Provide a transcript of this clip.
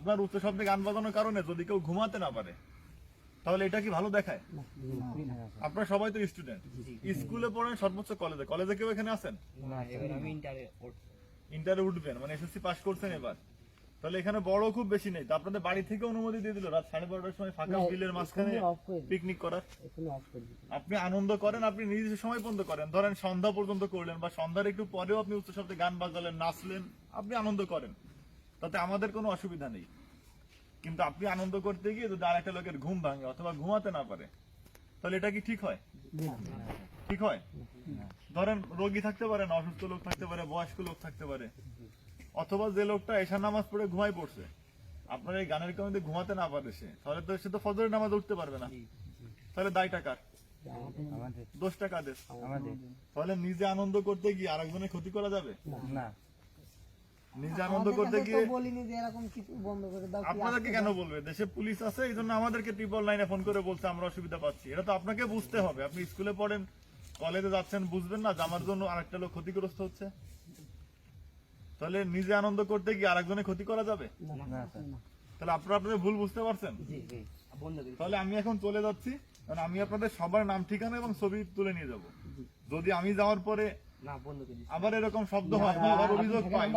আপনার উচ্চ শব্দে গান বাজানোর কারণে যদি কেউ ঘুমাতে না পারে তাহলে এটা কি ভালো দেখায়? আপনারা সবাই তো স্টুডেন্ট স্কুলে পড়েন সর্বোচ্চ কলেজে কলেজে কেউ এখানে আছেন? ইন্টারে উঠবেন মানে এসএসসি পাস করছেন এবার। তাহলে এখানে বড় খুব বেশি নেই। তো আপনাদের বাড়ি থেকে অনুমতি দিয়ে দিল রাত সাড়ে বারোটার সময় ফাঁকা বিলের মাঝখানে। পিকনিক করার? আপনি আনন্দ করেন আপনি নিজস্ব সময় পর্যন্ত করেন। ধরেন সন্ধ্যা পর্যন্ত করলেন বা সন্ধ্যার একটু পরেও আপনি উচ্চ শব্দে গান বাজালেন নাচলেন আপনি আনন্দ করেন। তাতে আমাদের কোনো অসুবিধা নেই। কিন্তু আপনি আনন্দ করতে গিয়ে যদি আরেকটা লোকের ঘুম ভাঙে অথবা ঘুমাতে না পারে তাহলে এটা কি ঠিক হয়? ঠিক হয়? ধরেন রোগী থাকতে পারে না অসুস্থ লোক থাকতে পারে বয়স্ক লোক থাকতে পারে। অথবা যে লোকটা এশা নামাজ পড়ে ঘুমাই পড়ছে আপনার এই গানের কারণে ঘুমাতে না পারে সে তাহলে তো সে তো ফজরের নামাজ উঠতে পারবে না। তাহলে দায় টাকার দোষ টাকা দেশ তাহলে নিজে আনন্দ করতে গিয়ে আরেকজনের ক্ষতি করা যাবে? না। নিজে আনন্দ করতে গিয়ে বলিনি যে এরকম কিছু বন্ধ করে দাও আপনাদেরকে কেন বলবে? দেশে পুলিশ আছে এই জন্য আমাদেরকে ট্রিপল লাইনে ফোন করে বলছে আমরা অসুবিধা পাচ্ছি। এটা তো আপনাকে বুঝতে হবে। আপনি স্কুলে পড়েন কলেজে যাচ্ছেন বুঝবেন না যে আমার জন্য আরেকটা লোক ক্ষতিগ্রস্ত হচ্ছে। তাহলে নিজে আনন্দ করতে গিয়ে আরেকজনের ক্ষতি করা যাবে? তাহলে আপনারা আপনাদের ভুল বুঝতে পারছেন? তাহলে আমি এখন চলে যাচ্ছি কারণ আমি আপনাদের সবার নাম ঠিকানা এবং ছবি তুলে নিয়ে যাব। যদি আমি যাওয়ার পরে আবার এরকম শব্দ হয় আবার অভিযোগ পাই